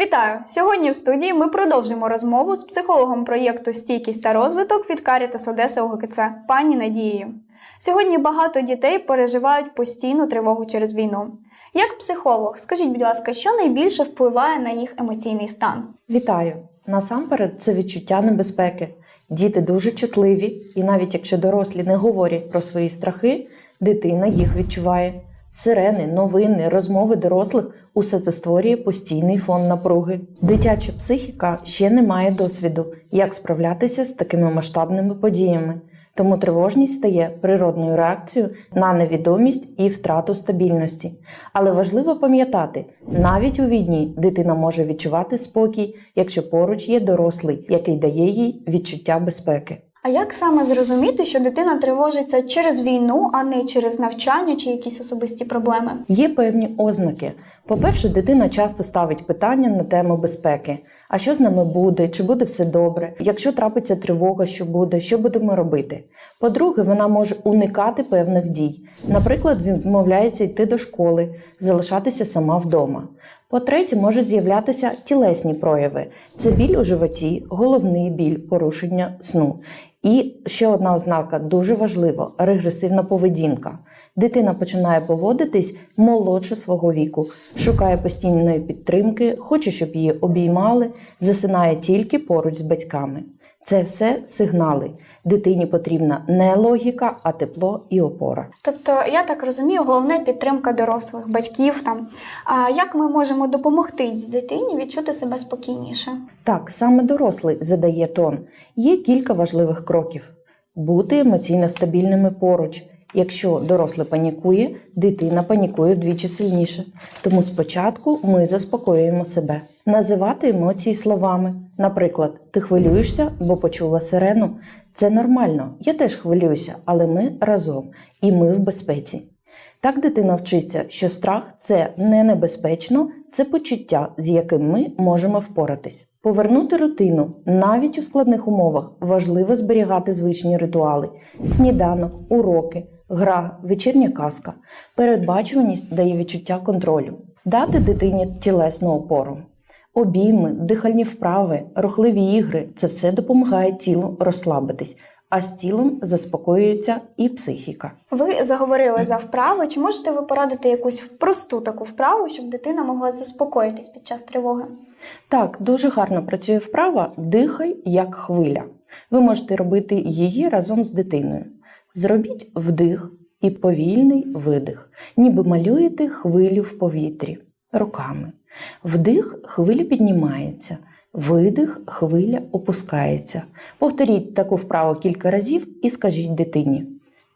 Вітаю! Сьогодні в студії ми продовжимо розмову з психологом проєкту Стійкість та розвиток від Карітас Одеса УГКЦ пані Надією. Сьогодні багато дітей переживають постійну тривогу через війну. Як психолог, скажіть, будь ласка, що найбільше впливає на їх емоційний стан? Вітаю! Насамперед, це відчуття небезпеки. Діти дуже чутливі, і навіть якщо дорослі не говорять про свої страхи, дитина їх відчуває. Сирени, новини, розмови дорослих усе це створює постійний фон напруги. Дитяча психіка ще не має досвіду, як справлятися з такими масштабними подіями. Тому тривожність стає природною реакцією на невідомість і втрату стабільності. Але важливо пам'ятати, навіть у війні дитина може відчувати спокій, якщо поруч є дорослий, який дає їй відчуття безпеки. А як саме зрозуміти, що дитина тривожиться через війну, а не через навчання чи якісь особисті проблеми? Є певні ознаки. По-перше, дитина часто ставить питання на тему безпеки. А що з нами буде? Чи буде все добре? Якщо трапиться тривога, що буде, що будемо робити? По-друге, вона може уникати певних дій. Наприклад, відмовляється йти до школи, залишатися сама вдома. По-третє, можуть з'являтися тілесні прояви: це біль у животі, головний біль, порушення сну. І ще одна ознака дуже важлива регресивна поведінка. Дитина починає поводитись молодше свого віку, шукає постійної підтримки, хоче, щоб її обіймали, засинає тільки поруч з батьками. Це все сигнали. Дитині потрібна не логіка, а тепло і опора. Тобто, я так розумію, головне підтримка дорослих, батьків там. А як ми можемо допомогти дитині відчути себе спокійніше? Так, саме дорослий задає тон. Є кілька важливих кроків: бути емоційно стабільними поруч. Якщо дорослий панікує, дитина панікує вдвічі сильніше. Тому спочатку ми заспокоюємо себе, називати емоції словами. Наприклад, ти хвилюєшся, бо почула сирену. Це нормально, я теж хвилююся, але ми разом і ми в безпеці. Так дитина вчиться, що страх це не небезпечно, це почуття, з яким ми можемо впоратись. Повернути рутину навіть у складних умовах важливо зберігати звичні ритуали: сніданок, уроки, гра, вечірня казка. Передбачуваність дає відчуття контролю, дати дитині тілесну опору. Обійми, дихальні вправи, рухливі ігри це все допомагає тілу розслабитись, а з тілом заспокоюється і психіка. Ви заговорили за вправи. Чи можете ви порадити якусь просту таку вправу, щоб дитина могла заспокоїтись під час тривоги? Так, дуже гарно працює вправа дихай як хвиля. Ви можете робити її разом з дитиною. Зробіть вдих і повільний видих, ніби малюєте хвилю в повітрі руками. Вдих хвиля піднімається, видих хвиля опускається. Повторіть таку вправу кілька разів і скажіть дитині: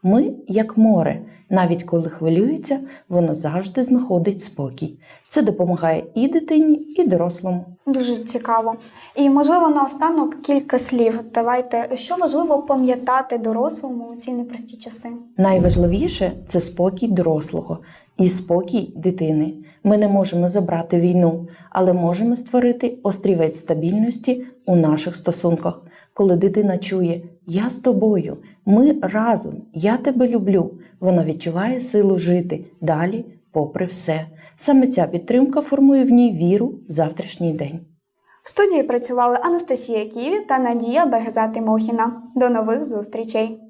ми як море, навіть коли хвилюється, воно завжди знаходить спокій. Це допомагає і дитині, і дорослому. Дуже цікаво. І можливо наостанок кілька слів. Давайте що важливо пам'ятати дорослому у ці непрості часи. Найважливіше це спокій дорослого і спокій дитини. Ми не можемо забрати війну, але можемо створити острівець стабільності у наших стосунках. Коли дитина чує Я з тобою, ми разом, я тебе люблю, вона відчуває силу жити далі, попри все. Саме ця підтримка формує в ній віру в завтрашній день. В студії працювали Анастасія Ківі та Надія Бегезати Мохіна. До нових зустрічей!